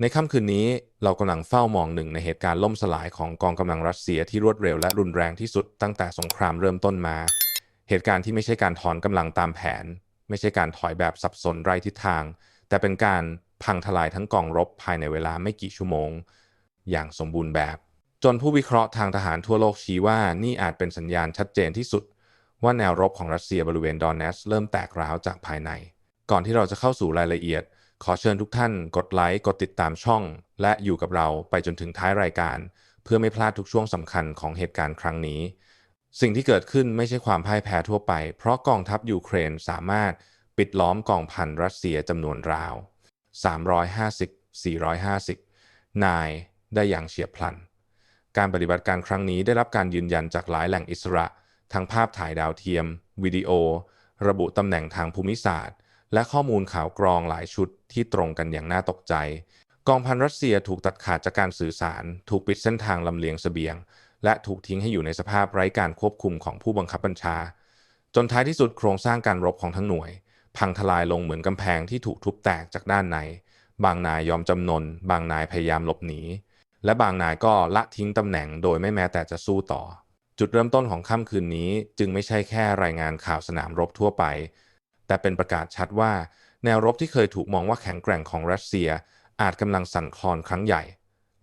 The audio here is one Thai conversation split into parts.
ในค่ำคืนนี้เรากำลังเฝ้ามองหนึ่งในเหตุการณ์ล่มสลายของกองกำลังรัสเซียที่รวดเร็วและรุนแรงที่สุดตั้งแต่สงครามเริ่มต้นมา เหตุการณ์ที่ไม่ใช่การถอนกำลังตามแผน ไม่ใช่การถอยแบบสับสนไร้ทิศทาง แต่เป็นการพังทลายทั้งกองรบภายในเวลาไม่กี่ชั่วโมง อย่างสมบูรณ์แบบ จนผู้วิเคราะห์ทางทหารทั่วโลกชี้ว่านี่อาจเป็นสัญญาณชัดเจนที่สุด ว่าแนวรบของรัสเซียบริเวณดอนเนสเริ่มแตกร้าวจากภายใน ก่อนที่เราจะเข้าสู่รายละเอียด ขอเชิญทุกท่านกดไลค์กดติดตามช่อง และอยู่กับเราไปจนถึงท้ายรายการ เพื่อไม่พลาดทุกช่วงสำคัญของเหตุการณ์ครั้งนี้ สิ่งที่เกิดขึ้นไม่ใช่ความพ่ายแพ้ทั่วไป เพราะกองทัพยูเครนสามารถปิดล้อมกองพันรัสเซียจำนวนราว 350 450 นายได้อย่างเฉียบพลัน การปฏิบัติการครั้งนี้ได้รับการยืนยันจากหลายแหล่งอิสระ ทั้งภาพถ่ายดาวเทียม วิดีโอ ระบุตำแหน่งทางภูมิศาสตร์ และข้อมูลข่าวกรองหลายชุดที่ตรงกันอย่างน่าตกใจ กองพันรัสเซียถูกตัดขาดจากการสื่อสาร ถูกปิดเส้นทางลำเลียงเสบียง และถูกทิ้งให้อยู่ในสภาพไร้การควบคุมของผู้บังคับบัญชา จนท้ายที่สุดโครงสร้างการรบของทั้งหน่วย พังทลายลงเหมือนกำแพงที่ถูกทุบแตกจากด้านใน บางนายยอมจำนน บางนายพยายามหลบหนี และบางนายก็ละทิ้งตำแหน่งโดยไม่แม้แต่จะสู้ต่อจุดเริ่มต้นของค่ำคืนนี้จึงไม่ใช่แค่รายงานข่าวสนามรบทั่วไป แต่เป็นประกาศชัดว่า แนวรบที่เคยถูกมองว่าแข็งแกร่งของรัสเซีย อาจกำลังสั่นคลอนครั้งใหญ่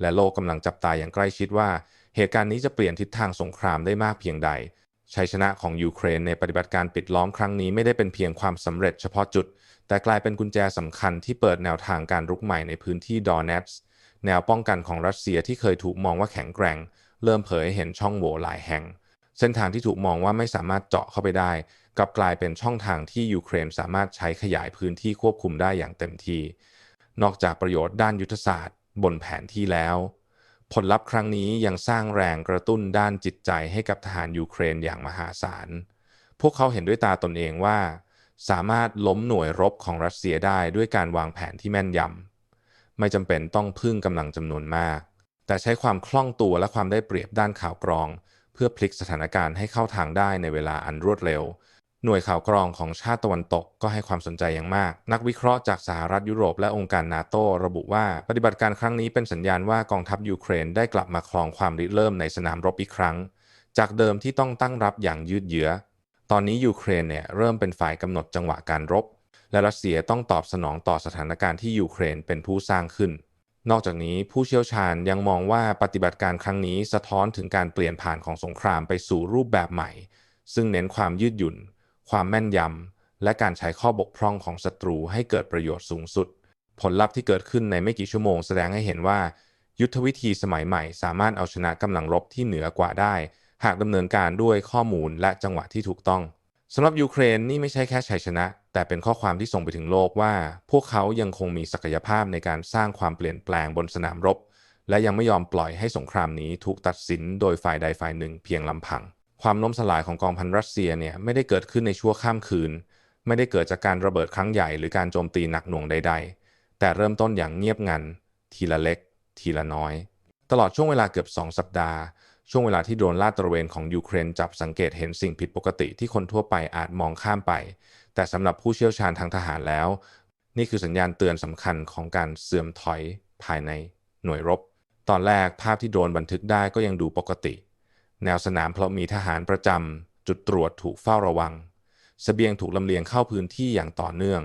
และโลกกำลังจับตายอย่างใกล้ชิดว่า เหตุการณ์นี้จะเปลี่ยนทิศทางสงครามได้มากเพียงใด ชัยชนะของยูเครนในปฏิบัติการปิดล้อมครั้งนี้ไม่ได้เป็นเพียงความสำเร็จเฉพาะจุด แต่กลายเป็นกุญแจสำคัญที่เปิดแนวทางการรุกใหม่ในพื้นที่ดอนเนสแนวป้องกันของรัสเซียที่เคยถูกมองว่าแข็งแกร่ง เริ่มเผยเห็นช่องโหว่หลายแห่ง เส้นทางที่ถูกมองว่าไม่สามารถเจาะเข้าไปได้กลับกลายเป็นช่องทางที่ยูเครนสามารถใช้ขยายพื้นที่ควบคุมได้อย่างเต็มที่ นอกจากประโยชน์ด้านยุทธศาสตร์ บนแผนที่แล้ว ผลลัพธ์ครั้งนี้ยังสร้างแรงกระตุ้นด้านจิตใจให้กับทหารยูเครนอย่างมหาศาล พวกเขาเห็นด้วยตาตนเองว่า สามารถล้มหน่วยรบของรัสเซียได้ด้วยการวางแผนที่แม่นยำไม่จำเป็นต้องพึ่งกำลังจำนวนมาก แต่ใช้ความคล่องตัวและความได้เปรียบด้านข่าวกรอง พื่อพลิกสถานการณ์ให้เข้าทางได้ในเวลาอันรวดเร็ว หน่วยข่าวกรองของชาติตะวันตกก็ให้ความสนใจอย่างมาก นักวิเคราะห์จากสหรัฐยุโรปและองค์การนาโตระบุว่าปฏิบัติการครั้งนี้เป็นสัญญาณว่ากองทัพยูเครนได้กลับมาครองความริเริ่มในสนามรบอีกครั้ง จากเดิมที่ต้องตั้งรับอย่างยืดเยื้อ ตอนนี้ยูเครนเนี่ยเริ่มเป็นฝ่ายกำหนดจังหวะการรบ และรัสเซียต้องตอบสนองต่อสถานการณ์ที่ยูเครนเป็นผู้สร้างขึ้น นอกจากนี้ผู้เชี่ยวชาญยังมองว่าปฏิบัติการครั้งนี้สะท้อนถึงการเปลี่ยนผ่านของสงครามไปสู่รูปแบบใหม่ ซึ่งเน้นความยืดหยุ่น ความแม่นยำ และการใช้ข้อบกพร่องของศัตรูให้เกิดประโยชน์สูงสุด ผลลัพธ์ที่เกิดขึ้นในไม่กี่ชั่วโมงแสดงให้เห็นว่า ยุทธวิธีสมัยใหม่ สามารถเอาชนะกำลังรบที่เหนือกว่าได้ หากดำเนินการด้วยข้อมูลและจังหวะที่ถูกต้อง สำหรับยูเครนนี่ไม่ใช่แค่ชัยชนะ แต่เป็นข้อความที่ส่งไปถึงโลกว่า พวกเขายังคงมีศักยภาพในการสร้างความเปลี่ยนแปลงบนสนามรบ และยังไม่ยอมปล่อยให้สงครามนี้ถูกตัดสินโดยฝ่ายใดฝ่ายหนึ่งเพียงลำพัง ความล้มสลายของกองพันรัสเซียเนี่ยไม่ได้เกิดขึ้นในชั่วข้ามคืน ไม่ได้เกิดจากการระเบิดครั้งใหญ่หรือการโจมตีหนักหน่วงใด ๆ แต่เริ่มต้นอย่างเงียบงัน ทีละเล็ก ทีละน้อย ตลอดช่วงเวลาเกือบ 2 สัปดาห์ ช่วงเวลาที่โดรนลาดตระเวนของยูเครนจับสังเกตเห็นสิ่งผิดปกติที่คนทั่วไปอาจมองข้ามไป แต่สำหรับผู้เชี่ยวชาญทางทหารแล้ว นี่คือสัญญาณเตือนสำคัญของการเสื่อมถอยภายในหน่วยรบ ตอนแรกภาพที่โดรนบันทึกได้ก็ยังดูปกติ แนวสนามเพราะมีทหารประจำจุดตรวจถูกเฝ้าระวังเสบียงถูกลำเลียงเข้าพื้นที่อย่างต่อเนื่อง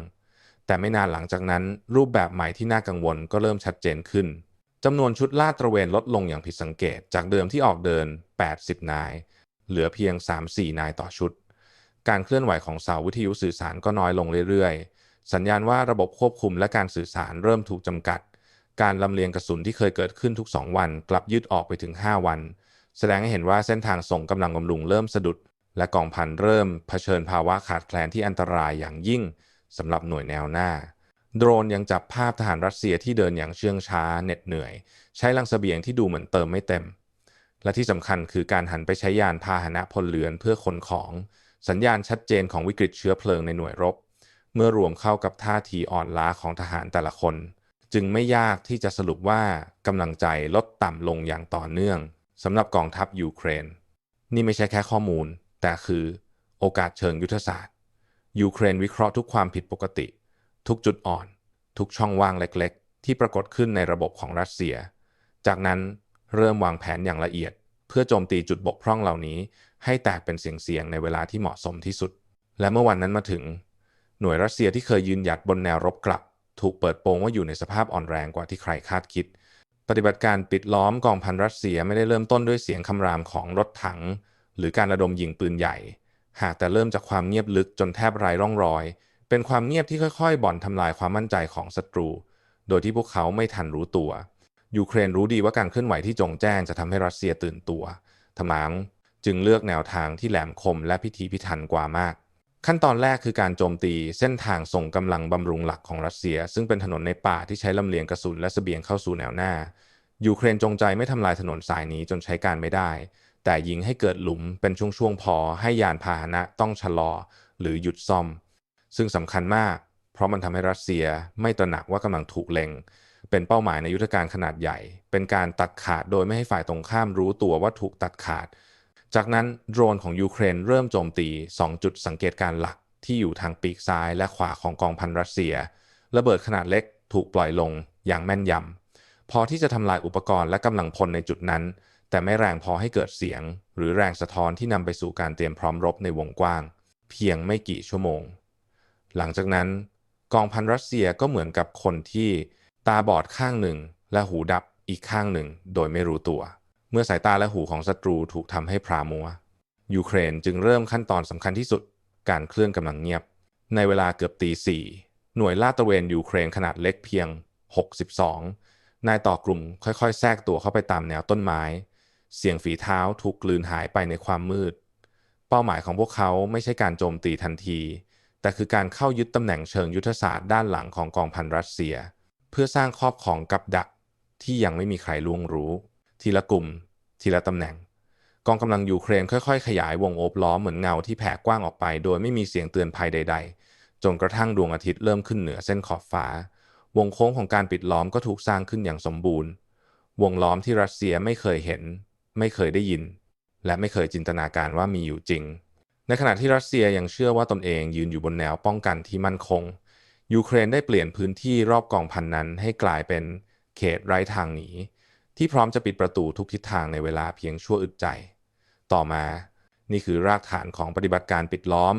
แต่ไม่นานหลังจากนั้น รูปแบบใหม่ที่น่ากังวลก็เริ่มชัดเจนขึ้น จำนวนชุดลาดตระเวนลดลงอย่างผิดสังเกต จากเดิมที่ออกเดิน 80 นาย เหลือเพียง 3-4 นายต่อชุด การเคลื่อนไหวของเสาวิทยุสื่อสารก็น้อยลงเรื่อยๆ สัญญาณว่าระบบควบคุมและการสื่อสารเริ่มถูกจำกัด การลำเลียงกระสุนที่เคยเกิดขึ้นทุก 2 วัน กลับยืดออกไปถึง 5 วัน แสดงให้เห็นว่าเส้นทางส่งกำลังบำรุงเริ่มสะดุด และกองพันเริ่มเผชิญภาวะขาดแคลนที่อันตรายอย่างยิ่งสำหรับหน่วยแนวหน้า โดรนยังจับภาพทหารรัสเซียที่เดินอย่างเชื่องช้าเหน็ดเหนื่อย ใช้ลังเสบียงที่ดูเหมือนเติมไม่เต็ม และที่สำคัญคือการหันไปใช้ยานพาหนะพลเรือนเพื่อขนของ สัญญาณชัดเจนของวิกฤตเชื้อเพลิงในหน่วยรบ เมื่อรวมเข้ากับท่าทีอ่อนล้าของทหารแต่ละคน จึงไม่ยากที่จะสรุปว่ากำลังใจลดต่ำลงอย่างต่อเนื่องสำหรับกองทัพยูเครน นี่ไม่ใช่แค่ข้อมูล แต่คือ โอกาสเชิงยุทธศาสตร์ยูเครนวิเคราะห์ทุกความผิดปกติ ทุกจุดอ่อน ทุกช่องว่างเล็กๆ ที่ปรากฏขึ้นในระบบของรัสเซีย จากนั้นเริ่มวางแผนอย่างละเอียด เพื่อโจมตีจุดบกพร่องเหล่านี้ ให้แตกเป็นเสียงๆในเวลาที่เหมาะสมที่สุด และเมื่อวันนั้นมาถึง หน่วยรัสเซียที่เคยยืนหยัดบนแนวรบกลับ ถูกเปิดโปงว่าอยู่ในสภาพอ่อนแรงกว่าที่ใครคาดคิด ปฏิบัติการปิดล้อมกองพันรัสเซียไม่ได้เริ่มต้นด้วยเสียงคำรามของรถถัง หรือการระดมยิงปืนใหญ่ หากแต่เริ่มจากความเงียบลึกจนแทบไร้ร่องรอย เป็นความเงียบที่ค่อยๆ บ่อนทำลายความมั่นใจของศัตรู โดยที่พวกเขาไม่ทันรู้ตัว ยูเครนรู้ดีว่าการเคลื่อนไหวที่จงแจ้งจะทำให้รัสเซียตื่นตัวทมังจึงเลือกแนวทางที่แหลมคมและพิธีพิถันกว่ามาก ขั้นตอนแรกคือการโจมตีเส้นทางส่งกำลังบำรุงหลักของรัสเซีย ซึ่งเป็นถนนในป่าที่ใช้ลำเลียงกระสุนและเสบียงเข้าสู่แนวหน้า ยูเครนจงใจไม่ทำลายถนนสายนี้จนใช้การไม่ได้ แต่ยิงให้เกิดหลุมเป็นช่วงๆพอให้ยานพาหนะต้องชะลอ หรือหยุดซ่อม ซึ่งสำคัญมาก เพราะมันทำให้รัสเซียไม่ตระหนักว่ากำลังถูกเล็ง เป็นเป้าหมายในยุทธการขนาดใหญ่ เป็นการตัดขาดโดยไม่ให้ฝ่ายตรงข้ามรู้ตัวว่าถูกตัดขาด จากนั้นโดรนของยูเครนเริ่มโจมตี 2 จุดสังเกตการหลักที่อยู่ทางปีกซ้ายและขวาของกองพันรัสเซีย ระเบิดขนาดเล็กถูกปล่อยลงอย่างแม่นยำพอที่จะทำลายอุปกรณ์และกำลังพลในจุดนั้น แต่ไม่แรงพอให้เกิดเสียง หรือแรงสะท้อนที่นำไปสู่การเตรียมพร้อมรบในวงกว้าง เพียงไม่กี่ชั่วโมง หลังจากนั้นกองพันรัสเซียก็เหมือนกับคนที่ตาบอดข้างหนึ่งและหูดับอีกข้างหนึ่งโดยไม่รู้ตัว เมื่อสายตาและหูของศัตรูถูกทำให้พรามัว ยูเครนจึงเริ่มขั้นตอนสำคัญที่สุดการเคลื่อนกำลังเงียบ ในเวลาเกือบตีสี่หน่วยลาดตระเวนยูเครนขนาดเล็กเพียง 62 นายต่อกลุ่มค่อยๆ แทรกตัวเข้าไปตามแนวต้นไม้ เสียงฝีเท้าถูกกลืนหายไปในความมืด เป้าหมายของพวกเขาไม่ใช่การโจมตีทันที แต่คือการเข้ายึดตำแหน่งเชิงยุทธศาสตร์ด้านหลังของกองพันรัสเซีย เพื่อสร้างครอบของกับดักที่ยังไม่มีใครล่วงรู้ ทีละกลุ่ม ทีละตำแหน่ง กองกำลังยูเครนค่อย ๆ ขยายวงโอบล้อมเหมือนเงาที่แผ่กว้างออกไป โดยไม่มีเสียงเตือนภัยใด ๆ จนกระทั่งดวงอาทิตย์เริ่มขึ้นเหนือเส้นขอบฟ้า วงโค้งของการปิดล้อมก็ถูกสร้างขึ้นอย่างสมบูรณ์ วงล้อมที่รัสเซียไม่เคยเห็น ไม่เคยได้ยิน และไม่เคยจินตนาการว่ามีอยู่จริง ในขณะที่รัสเซียยังเชื่อว่าตนเองยืนอยู่บนแนวป้องกันที่มั่นคง ยูเครนได้เปลี่ยนพื้นที่รอบกองพันนั้นให้กลายเป็นเขตไร้ทางหนี ที่พร้อมจะปิดประตูทุกทิศทางในเวลาเพียงชั่วอึดใจ ต่อมา นี่คือรากฐานของปฏิบัติการปิดล้อม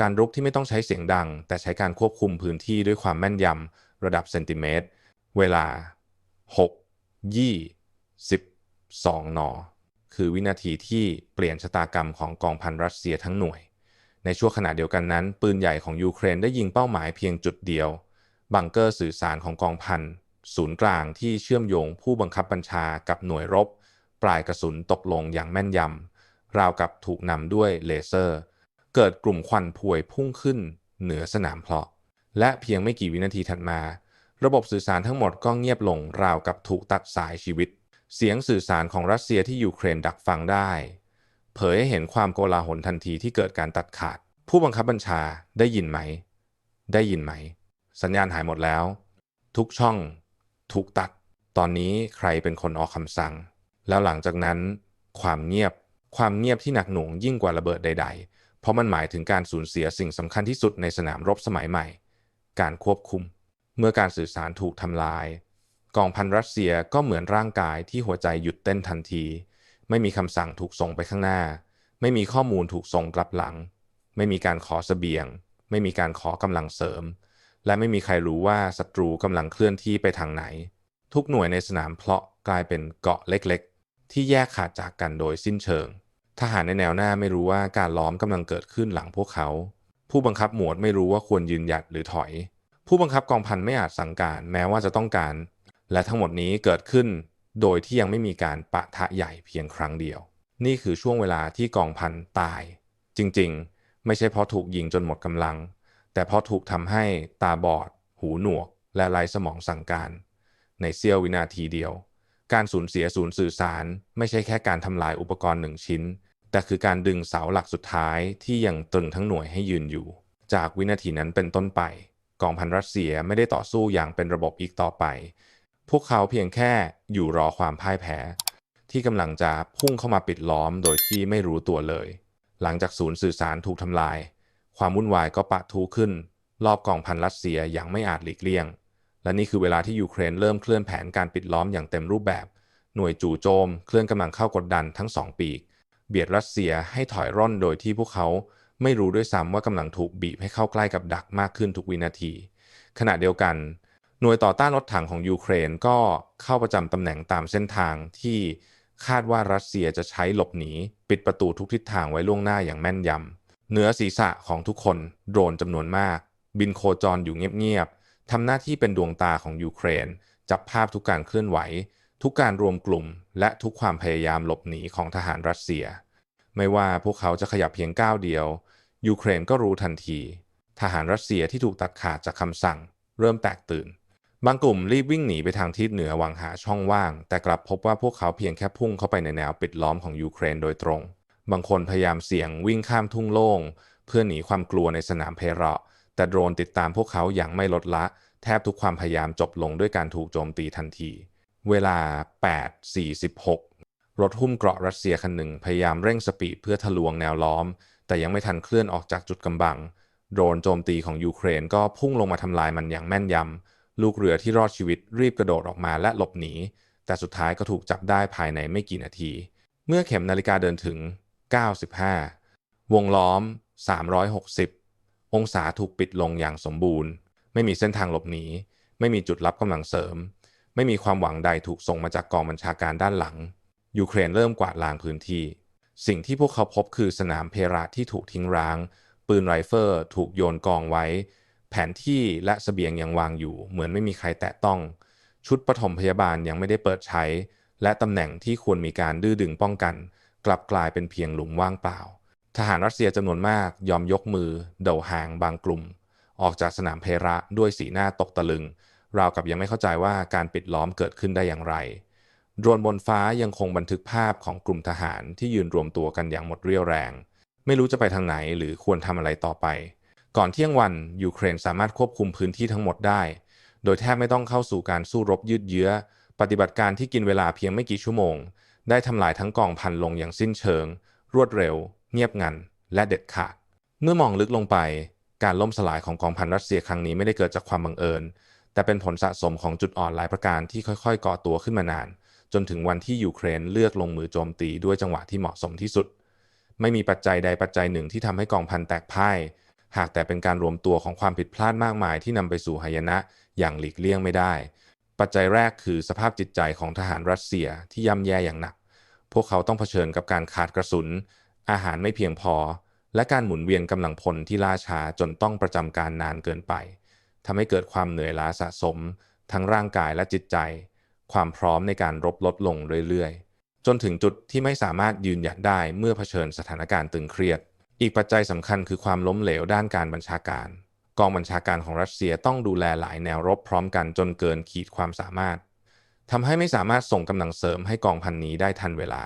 การรุกที่ไม่ต้องใช้เสียงดัง แต่ใช้การควบคุมพื้นที่ด้วยความแม่นยำระดับเซนติเมตร เวลา 6 ยี่ 12 น คือวินาทีที่เปลี่ยนชะตากรรมของกองพันรัสเซียทั้งหน่วย ในช่วงขณะเดียวกันนั้น ปืนใหญ่ของยูเครนได้ยิงเป้าหมายเพียงจุดเดียว บังเกอร์สื่อสารของกองพัน ศูนย์กลางที่เชื่อมโยงผู้บังคับบัญชากับหน่วยรบ ปลายกระสุนตกลงอย่างแม่นยำราวกับถูกนำด้วยเลเซอร์ เกิดกลุ่มควันพวยพุ่งขึ้น เหนือสนามเพลาะ และเพียงไม่กี่วินาทีถัดมา ระบบสื่อสารทั้งหมดก็เงียบลงราวกับถูกตัดสายชีวิต เสียงสื่อสารของรัสเซียที่ยูเครนดักฟังได้ เผยให้เห็นความโกลาหลทันทีที่เกิดการตัดขาด ผู้บังคับบัญชาได้ยินไหม ได้ยินไหม สัญญาณหายหมดแล้ว ทุกช่อง ถูกตัด ตอนนี้ใครเป็นคนออกคำสั่ง แล้วหลังจากนั้น ความเงียบ ความเงียบที่หนักหน่วงยิ่งกว่าระเบิดใด ๆ เพราะมันหมายถึงการสูญเสียสิ่งสำคัญที่สุดในสนามรบสมัยใหม่ การควบคุม เมื่อการสื่อสารถูกทำลาย กองพันรัสเซียก็เหมือนร่างกายที่หัวใจหยุดเต้นทันที ไม่มีคำสั่งถูกส่งไปข้างหน้า ไม่มีข้อมูลถูกส่งกลับหลัง ไม่มีการขอสเสบียง ไม่มีการขอกำลังเสริม และไม่มีใครรู้ว่าศัตรูกำลังเคลื่อนที่ไปทางไหน ทุกหน่วยในสนามเพลาะกลายเป็นเกาะเล็กๆ ที่แยกขาดจากกันโดยสิ้นเชิง ทหารในแนวหน้าไม่รู้ว่าการล้อมกำลังเกิดขึ้นหลังพวกเขา ผู้บังคับหมวดไม่รู้ว่าควรยืนหยัดหรือถอย ผู้บังคับกองพันไม่อาจสั่งการแม้ว่าจะต้องการ และทั้งหมดนี้เกิดขึ้นโดยที่ยังไม่มีการปะทะใหญ่เพียงครั้งเดียว นี่คือช่วงเวลาที่กองพันตาย จริงๆ ไม่ใช่เพราะถูกยิงจนหมดกำลัง แต่เพราะถูกทำให้ตาบอด หูหนวก และไร้สมองสั่งการ ในเสี้ยววินาทีเดียว การสูญเสียศูนย์สื่อสาร ไม่ใช่แค่การทำลายอุปกรณ์หนึ่งชิ้น แต่คือการดึงเสาหลักสุดท้ายที่ยังตรึงทั้งหน่วยให้ยืนอยู่ จากวินาทีนั้นเป็นต้นไป กองพันรัสเซียไม่ได้ต่อสู้อย่างเป็นระบบอีกต่อไป พวกเขาเพียงแค่อยู่รอความพ่ายแพ้ ที่กำลังจะพุ่งเข้ามาปิดล้อมโดยที่ไม่รู้ตัวเลย หลังจากศูนย์สื่อสารถูกทำลาย ความวุ่นวายก็ปะทุขึ้น รอบกองพันรัสเซียอย่างไม่อาจหลีกเลี่ยง และนี่คือเวลาที่ยูเครนเริ่มเคลื่อนแผนการปิดล้อมอย่างเต็มรูปแบบ หน่วยจู่โจม เคลื่อนกำลังเข้ากดดันทั้งสองปีก เบียดรัสเซียให้ถอยร่อนโดยที่พวกเขาไม่รู้ด้วยซ้ำว่ากำลังถูกบีบให้เข้าใกล้กับดักมากขึ้นทุกวินาที ขณะเดียวกัน หน่วยต่อต้านรถถังของยูเครนก็เข้าประจำตำแหน่งตามเส้นทางที่คาดว่ารัสเซียจะใช้หลบหนี ปิดประตูทุกทิศทางไว้ล่วงหน้าอย่างแม่นยำเหนือศีรษะของทุกคนโดรนจำนวนมาก บินโคจรอยู่เงียบๆทำหน้าที่เป็นดวงตาของยูเครน จับภาพทุกการเคลื่อนไหว ทุกการรวมกลุ่ม และทุกความพยายามหลบหนีของทหารรัสเซีย ไม่ว่าพวกเขาจะขยับเพียงก้าวเดียว ยูเครนก็รู้ทันที ทหารรัสเซียที่ถูกตัดขาดจากคำสั่ง เริ่มแตกตื่น บางกลุ่มรีบวิ่งหนีไปทางทิศเหนือหวังหาช่องว่าง แต่กลับพบว่าพวกเขาเพียงแค่พุ่งเข้าไปในแนวปิดล้อมของยูเครนโดยตรง บางคนพยายามเสี่ยงวิ่งข้ามทุ่งโล่ง เพื่อหนีความกลัวในสนามเพเราะ แต่โดรนติดตามพวกเขาอย่างไม่ลดละ แทบทุกความพยายามจบลงด้วยการถูกโจมตีทันที เวลา 8.46 รถหุ้มเกราะรัสเซียคันหนึ่งพยายามเร่งสปีดเพื่อทะลวงแนวล้อม แต่ยังไม่ทันเคลื่อนออกจากจุดกำบัง โดรนโจมตีของยูเครนก็พุ่งลงมาทำลายมันอย่างแม่นยำ ลูกเรือที่รอดชีวิตรีบกระโดดออกมาและหลบหนี แต่สุดท้ายก็ถูกจับได้ภายในไม่กี่นาที เมื่อเข็มนาฬิกาเดินถึง 95 วงล้อม 360 องศาถูกปิดลงอย่างสมบูรณ์ ไม่มีเส้นทางหลบหนี ไม่มีจุดรับกำลังเสริม ไม่มีความหวังใดถูกส่งมาจากกองบัญชาการด้านหลัง ยูเครนเริ่มกวาดล้างพื้นที่ สิ่งที่พวกเขาพบคือสนามเพราที่ถูกทิ้งร้าง ปืนไรเฟิลถูกโยนกองไว้ แผนที่และสเสบียงยังวางอยู่ เหมือนไม่มีใครแตะต้อง ชุดปฐมพยาบาลยังไม่ได้เปิดใช้ และตำแหน่งที่ควรมีการดื้อดึงป้องกัน กลับกลายเป็นเพียงหลุมว่างเปล่า ทหารรัสเซียจำนวนมากยอมยกมือ เดาห่างบางกลุ่ม ออกจากสนามเพระด้วยสีหน้าตกตะลึง ราวกับยังไม่เข้าใจว่าการปิดล้อมเกิดขึ้นได้อย่างไรโดรนบนฟ้ายังคงบันทึกภาพของกลุ่มทหารที่ยืนรวมตัวกันอย่างหมดเรี่ยวแรง ไม่รู้จะไปทางไหนหรือควรทำอะไรต่อไป ก่อนเที่ยงวันยูเครนสามารถควบคุมพื้นที่ทั้งหมดได้ โดยแทบไม่ต้องเข้าสู่การสู้รบยืดเยื้อ ปฏิบัติการที่กินเวลาเพียงไม่กี่ชั่วโมง ได้ทำลายทั้งกองพันลงอย่างสิ้นเชิง รวดเร็ว เงียบงัน และเด็ดขาด เมื่อมองลึกลงไป การล่มสลายของกองพันรัสเซียครั้งนี้ไม่ได้เกิดจากความบังเอิญ แต่เป็นผลสะสมของจุดอ่อนหลายประการที่ค่อยๆ ก่อตัวขึ้นมานาน จนถึงวันที่ยูเครนเลือกลงมือโจมตีด้วยจังหวะที่เหมาะสมที่สุด ไม่มีปัจจัยใดปัจจัยหนึ่งที่ทำให้กองพันแตกพ่าย หากแต่เป็นการรวมตัวของความผิดพลาดมากมายที่นำไปสู่หายนะอย่างหลีกเลี่ยงไม่ได้ ปัจจัยแรกคือสภาพจิตใจของทหารรัสเซียที่ย่ำแย่อย่างหนัก พวกเขาต้องเผชิญกับการขาดกระสุน อาหารไม่เพียงพอ และการหมุนเวียนกำลังพลที่ล่าช้าจนต้องประจำการนานเกินไปทำให้เกิดความเหนื่อยล้าสะสม ทั้งร่างกายและจิตใจ ความพร้อมในการรบลดลงเรื่อยๆ จนถึงจุดที่ไม่สามารถยืนหยัดได้เมื่อเผชิญสถานการณ์ตึงเครียด อีกปัจจัยสำคัญคือความล้มเหลวด้านการบัญชาการ กองบัญชาการของรัสเซียต้องดูแลหลายแนวรบพร้อมกันจนเกินขีดความสามารถทำให้ไม่สามารถส่งกำลังเสริมให้กองพันนี้ได้ทันเวลา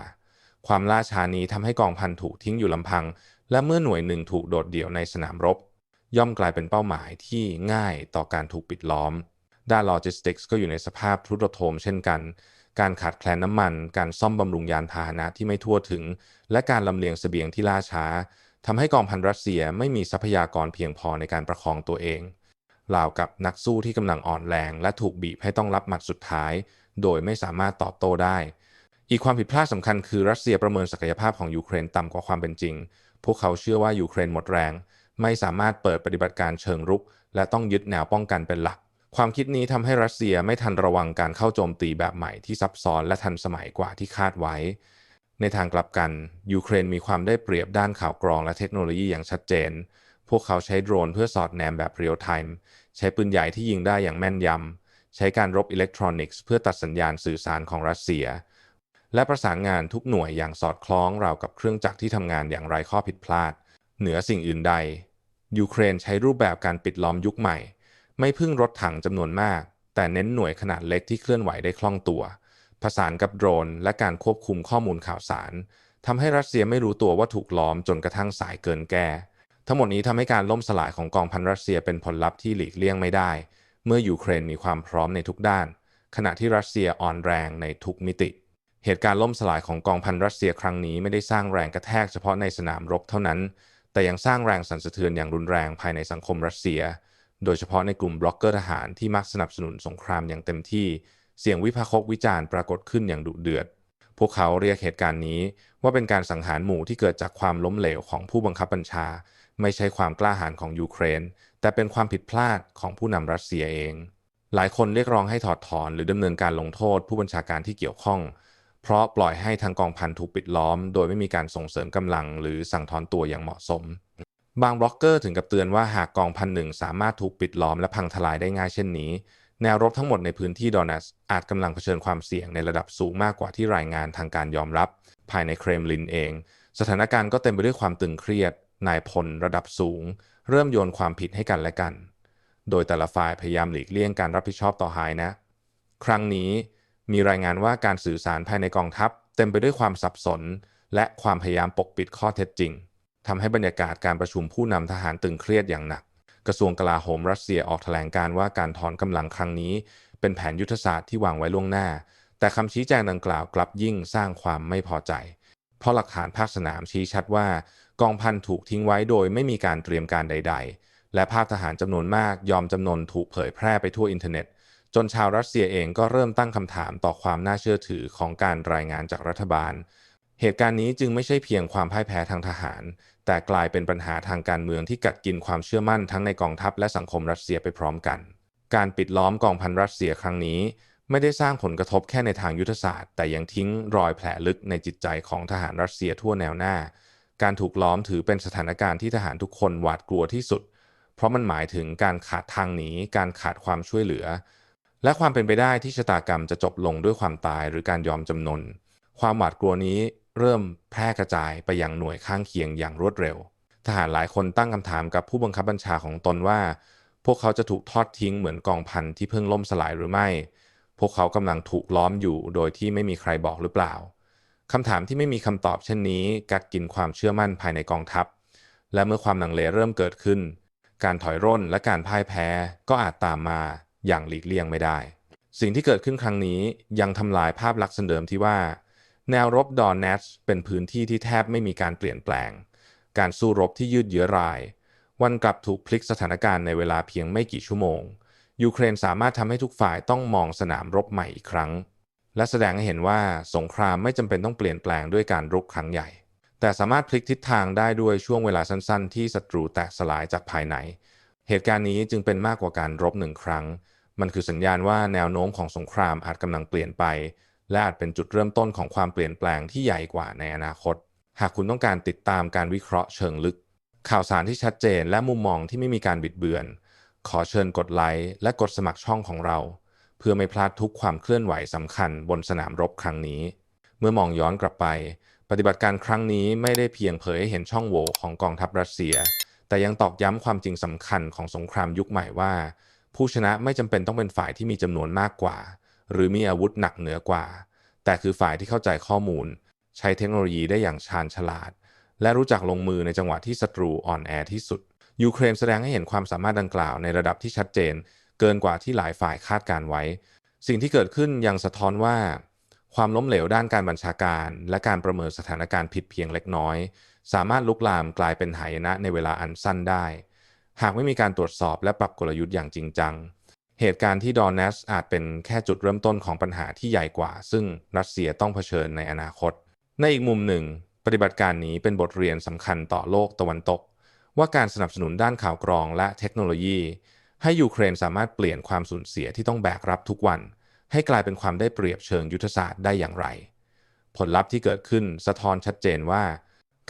ความล่าช้านี้ทำให้กองพันถูกทิ้งอยู่ลำพัง และเมื่อหน่วยหนึ่งถูกโดดเดี่ยวในสนามรบ ย่อมกลายเป็นเป้าหมายที่ง่ายต่อการถูกปิดล้อม ด้านโลจิสติกส์ก็อยู่ในสภาพทุรโทมเช่นกันการขาดแคลนน้ำมัน การซ่อมบำรุงยานพาหนะที่ไม่ทั่วถึง และการลำเลียงเสบียงที่ล่าช้า ทำให้กองพันรัสเซียไม่มีทรัพยากรเพียงพอในการประคองตัวเองราวกับนักสู้ที่กำลังอ่อนแรง และถูกบีบให้ต้องรับหมัดสุดท้าย โดยไม่สามารถตอบโต้ได้ อีกความผิดพลาดสำคัญคือรัสเซียประเมินศักยภาพของยูเครนต่ำกว่าความเป็นจริง พวกเขาเชื่อว่ายูเครนหมดแรง ไม่สามารถเปิดปฏิบัติการเชิงรุก และต้องยึดแนวป้องกันเป็นหลัก ความคิดนี้ทำให้รัสเซียไม่ทันระวังการเข้าโจมตีแบบใหม่ที่ซับซ้อนและทันสมัยกว่าที่คาดไว้ ในทางกลับกันยูเครนมีความได้เปรียบด้านข่าวกรองและเทคโนโลยีอย่างชัดเจน พวกเขาใช้โดรนเพื่อสอดแนมแบบเรียลไทม์ใช้ปืนใหญ่ที่ยิงได้อย่างแม่นยำ ใช้การรบอิเล็กทรอนิกส์เพื่อตัดสัญญาณสื่อสารของรัสเซีย และประสานงานทุกหน่วยอย่างสอดคล้องราวกับเครื่องจักรที่ทำงานอย่างไร้ข้อผิดพลาด เหนือสิ่งอื่นใด ยูเครนใช้รูปแบบการปิดล้อมยุคใหม่ ไม่พึ่งรถถังจำนวนมาก แต่เน้นหน่วยขนาดเล็กที่เคลื่อนไหวได้คล่องตัว ผสานกับโดรน และการควบคุมข้อมูลข่าวสารทำให้รัสเซียไม่รู้ตัวว่าถูกล้อมจนกระทั่งสายเกินแก้ทั้งหมดนี้ทำให้การล่มสลายของกองพันรัสเซียเป็นผลลัพธ์ที่หลีกเลี่ยงไม่ได้ เมื่อยูเครนมีความพร้อมในทุกด้าน ขณะที่รัสเซียอ่อนแรงในทุกมิติ เหตุการณ์ล่มสลายของกองพันรัสเซียครั้งนี้ไม่ได้สร้างแรงกระแทกเฉพาะในสนามรบเท่านั้น แต่ยังสร้างแรงสั่นสะเทือนอย่างรุนแรงภายในสังคมรัสเซีย โดยเฉพาะในกลุ่มบล็อกเกอร์ทหารที่มักสนับสนุนสงครามอย่างเต็มที่ เสียงวิพากษ์วิจารณ์ปรากฏขึ้นอย่างดุเดือด พวกเขาเรียกเหตุการณ์นี้ว่าเป็นการสังหารหมู่ที่เกิดจากความล้มเหลวของผู้บังคับบัญชา ไม่ใช่ความกล้าหาญของยูเครน แต่เป็นความผิดพลาดของผู้นำรัสเซียเอง หลายคนเรียกร้องให้ถอดถอนหรือดำเนินการลงโทษ ผู้บัญชาการที่เกี่ยวข้อง เพราะปล่อยให้ทางกองพันถูกปิดล้อม โดยไม่มีการส่งเสริมกำลัง หรือสั่งถอนตัวอย่างเหมาะสมบางบล็อกเกอร์ถึงกับเตือนว่าหากกองพันหนึ่งสามารถถูกปิดล้อมและพังทลายได้ง่ายเช่นนี้ แนวรบทั้งหมดในพื้นที่ดอนัสอาจกำลังเผชิญความเสี่ยงในระดับสูงมากกว่าที่รายงานทางการยอมรับ ภายในเครมลินเอง สถานการณ์ก็เต็มไปด้วยความตึงเครียด นายพลระดับสูง เริ่มโยนความผิดให้กันและกัน โดยแต่ละฝ่ายพยายามหลีกเลี่ยงการรับผิดชอบต่อหายนะ ครั้งนี้มีรายงานว่าการสื่อสารภายในกองทัพ เต็มไปด้วยความสับสน และความพยายามปกปิดข้อเท็จจริงทำให้บรรยากาศการประชุมผู้นำทหารตึงเครียดอย่างหนัก กระทรวงกลาโหมรัสเซียออกแถลงการว่าการถอนกำลังครั้งนี้ เป็นแผนยุทธศาสตร์ที่วางไว้ล่วงหน้า แต่คำชี้แจงดังกล่าวกลับยิ่งสร้างความไม่พอใจ เพราะหลักฐานภาคสนามชี้ชัดว่ากองพันถูกทิ้งไว้โดยไม่มีการเตรียมการใด ๆ และภาพทหารจำนวนมากยอมจำนนถูกเผยแพร่ไปทั่วอินเทอร์เน็ต จนชาวรัสเซียเองก็เริ่มตั้งคำถามต่อความน่าเชื่อถือของการรายงานจากรัฐบาล เหตุการณ์นี้จึงไม่ใช่เพียงความพ่ายแพ้ทางทหาร แต่กลายเป็นปัญหาทางการเมืองที่กัดกินความเชื่อมั่นทั้งในกองทัพและสังคมรัสเซียไปพร้อมกัน การปิดล้อมกองพันรัสเซียครั้งนี้ ไม่ได้สร้างผลกระทบแค่ในทางยุทธศาสตร์ แต่ยังทิ้งรอยแผลลึกในจิตใจของทหารรัสเซียทั่วแนวหน้า การถูกล้อมถือเป็นสถานการณ์ที่ทหารทุกคนหวาดกลัวที่สุด เพราะมันหมายถึงการขาดทางหนี การขาดความช่วยเหลือ และความเป็นไปได้ที่ชะตากรรมจะจบลงด้วยความตายหรือการยอมจำนน ความหวาดกลัวนี้ เริ่มแพร่กระจายไปยังหน่วยข้างเคียงอย่างรวดเร็ว ทหารหลายคนตั้งคำถามกับผู้บังคับบัญชาของตนว่า พวกเขาจะถูกทอดทิ้งเหมือนกองพันที่เพิ่งล่มสลายหรือไม่ พวกเขากำลังถูกล้อมอยู่โดยที่ไม่มีใครบอกหรือเปล่าคำถามที่ไม่มีคำตอบเช่นนี้กัดกินความเชื่อมั่นภายในกองทัพ และเมื่อความหลังเลเริ่มเกิดขึ้น การถอยร่นและการพ่ายแพ้ก็อาจตามมาอย่างหลีกเลี่ยงไม่ได้ สิ่งที่เกิดขึ้นครั้งนี้ยังทำลายภาพลักษณ์เดิมที่ว่า แนวรบดอนเนสเป็นพื้นที่ที่แทบไม่มีการเปลี่ยนแปลง การสู้รบที่ยืดเยื้อราย วันกลับถูกพลิกสถานการณ์ในเวลาเพียงไม่กี่ชั่วโมง ยูเครนสามารถทำให้ทุกฝ่ายต้องมองสนามรบใหม่อีกครั้ง และแสดงให้เห็นว่าสงครามไม่จำเป็นต้องเปลี่ยนแปลงด้วยการรุกครั้งใหญ่ แต่สามารถพลิกทิศทางได้ด้วยช่วงเวลาสั้น ๆ ที่ศัตรูแตกสลายจากภายใน เหตุการณ์นี้จึงเป็นมากกว่าการรบหนึ่งครั้ง มันคือสัญญาณว่าแนวโน้มของสงครามอาจกำลังเปลี่ยนไป และอาจเป็นจุดเริ่มต้นของความเปลี่ยนแปลงที่ใหญ่กว่าในอนาคต หากคุณต้องการติดตามการวิเคราะห์เชิงลึก ข่าวสารที่ชัดเจนและมุมมองที่ไม่มีการบิดเบือน ขอเชิญกดไลค์และกดสมัครช่องของเรา เพื่อไม่พลาดทุกความเคลื่อนไหวสำคัญบนสนามรบครั้งนี้ เมื่อมองย้อนกลับไป ปฏิบัติการครั้งนี้ไม่ได้เพียงเผยให้เห็นช่องโหว่ของกองทัพรัสเซีย แต่ยังตอกย้ำความจริงสำคัญของสงครามยุคใหม่ว่า ผู้ชนะไม่จำเป็นต้องเป็นฝ่ายที่มีจำนวนมากกว่า หรือมีอาวุธหนักเหนือกว่า แต่คือฝ่ายที่เข้าใจข้อมูล ใช้เทคโนโลยีได้อย่างชาญฉลาด และรู้จักลงมือในจังหวะที่ศัตรูอ่อนแอที่สุด ยูเครนแสดงให้เห็นความสามารถดังกล่าวในระดับที่ชัดเจน เกินกว่าที่หลายฝ่ายคาดการไว้ สิ่งที่เกิดขึ้นยังสะท้อนว่า ความล้มเหลวด้านการบัญชาการ และการประเมินสถานการณ์ผิดเพียงเล็กน้อย สามารถลุกลามกลายเป็นหายนะในเวลาอันสั้นได้ หากไม่มีการตรวจสอบและปรับกลยุทธ์อย่างจริงจัง เหตุการณ์ที่ดอนเนสอาจเป็นแค่จุดเริ่มต้นของปัญหาที่ใหญ่กว่า ซึ่งรัสเซียต้องเผชิญในอนาคต ในอีกมุมหนึ่ง ปฏิบัติการนี้เป็นบทเรียนสำคัญต่อโลกตะวันตก ว่าการสนับสนุนด้านข่าวกรองและเทคโนโลยี ให้ยูเครนสามารถเปลี่ยนความสูญเสียที่ต้องแบกรับทุกวัน ให้กลายเป็นความได้เปรียบเชิงยุทธศาสตร์ได้อย่างไร ผลลัพธ์ที่เกิดขึ้นสะท้อนชัดเจนว่า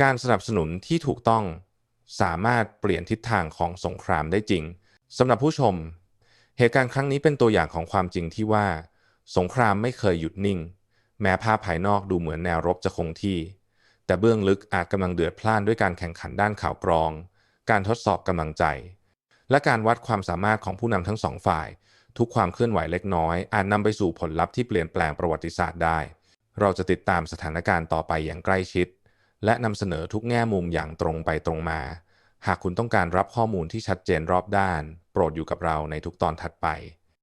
การสนับสนุนที่ถูกต้อง สามารถเปลี่ยนทิศทางของสงครามได้จริงสำหรับผู้ชม เหตุการณ์ครั้งนี้เป็นตัวอย่างของความจริงที่ว่า สงครามไม่เคยหยุดนิ่ง แม้ภาพภายนอกดูเหมือนแนวรบจะคงที่ แต่เบื้องลึกอาจกำลังเดือดพล่านด้วยการแข่งขันด้านข่าวกรอง การทดสอบกำลังใจ และการวัดความสามารถของผู้นำทั้งสองฝ่าย ทุกความเคลื่อนไหวเล็กน้อย อาจนำไปสู่ผลลัพธ์ที่เปลี่ยนแปลงประวัติศาสตร์ได้ เราจะติดตามสถานการณ์ต่อไปอย่างใกล้ชิด และนำเสนอทุกแง่มุมอย่างตรงไปตรงมา หากคุณต้องการรับข้อมูลที่ชัดเจนรอบด้าน โปรดอยู่กับเราในทุกตอนถัดไป